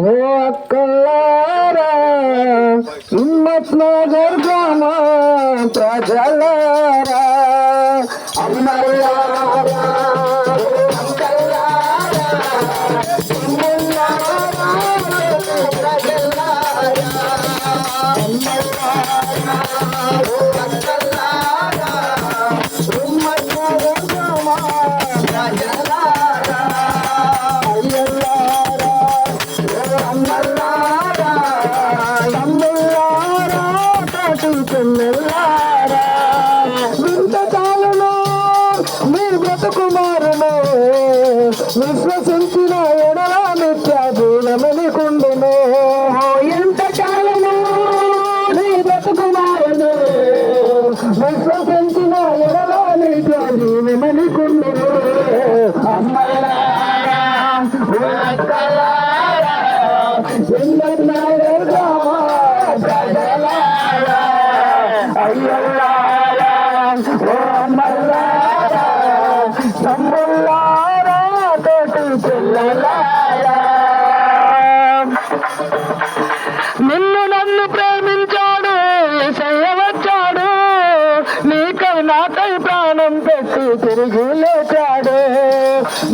ఓ అక్కలారా హిమ్మత్ నగర్ గ్రామ ప్రజలారా అమ్మలారా కుమారును విశ్వసించిన ఎడల నిత్య దీనమని కుండును ఎంత కాలము నీ బ్రతుకుమారును. విశ్వసించిన ఎడల నిత్య దీనమని నాకై ప్రాణం పెట్టి తిరిగి లేచాడు.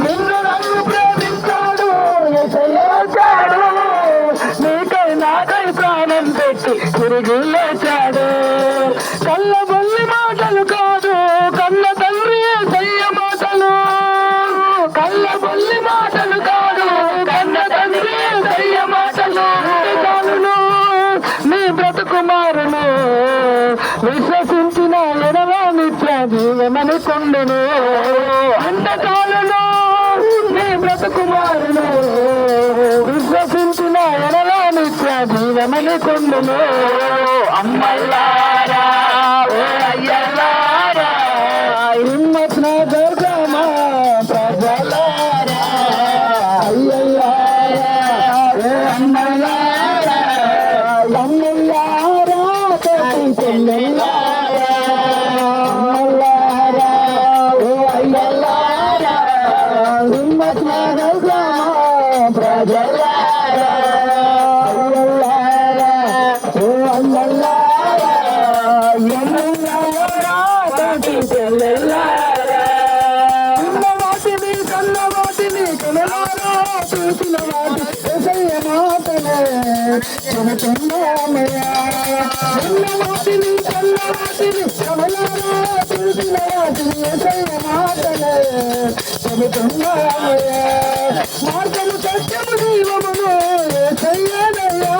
నిన్ను నన్ను ప్రేమించాడు లేచాడు. నీకై నాకై ప్రాణం పెట్టి తిరిగి లేచాడు. కళ్ళ బొల్లి మాటలు కాదు కళ్ళ తండ్రి ఏసయ్య మాటలు? కళ్ళ బొల్లి మాటలు కాదు కన్న తండ్రి ఏసయ్య మాటలు? నీ బ్రతుకుమారును విశ్వసించిన ఎడవ ఏమని కొండును అంతకాలును నీ బ్రతుకుమారును విశ్వసించిన ఎడలా నిత్య జీవమని కొండును. అమ్మల్లారా ఓ అయ్యల్లారా హిమ్మత్ నగర్ గ్రామ ప్రజలారా అయ్యల్లారా అమ్మల్లారా. అమ్మల్లారా తోటి చెల్లెల్లారా అమ్మల్లారా ఓ అయ్యల్లారా హిమ్మత్ నగర్ గ్రామ ప్రజలారా అయ్యల్లారా ఓ అమ్మల్లారా అమ్మల్లారా తోటి చెల్లెల్లారా చిన్న వాటిని కన్న వాటిని కనలారా చూసిన వాటి ఎసయ్య మాటలే చెబుతున్నామయ్యా చిన్న వాటిని కన్న వాటిని కనలారా చూసిన వాటిని ఎసయ్య మాటలే చెబుతున్నామయ్యా మార్గము సత్యము జీవమును ఎసయ్యనయ్యా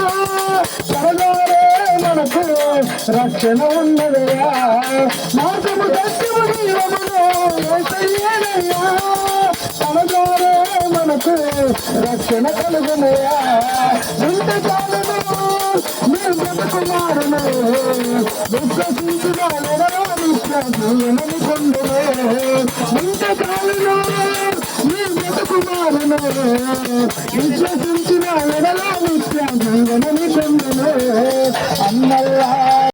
సరదారే మనకు రక్షణ ఉన్నదయ్యా మార్గము సత్యము జీవమును ఎసయ్యనయ్యా తనదారే మనకు రక్షణ కలుగునయా ఇంత చాలును మీరు బ్రతుకుమారును విశ్వసించిన ఎడలని కొండును ఇంత చాలును మీరు బ్రతుకుమారును విశ్వసించిన అన్నల్లా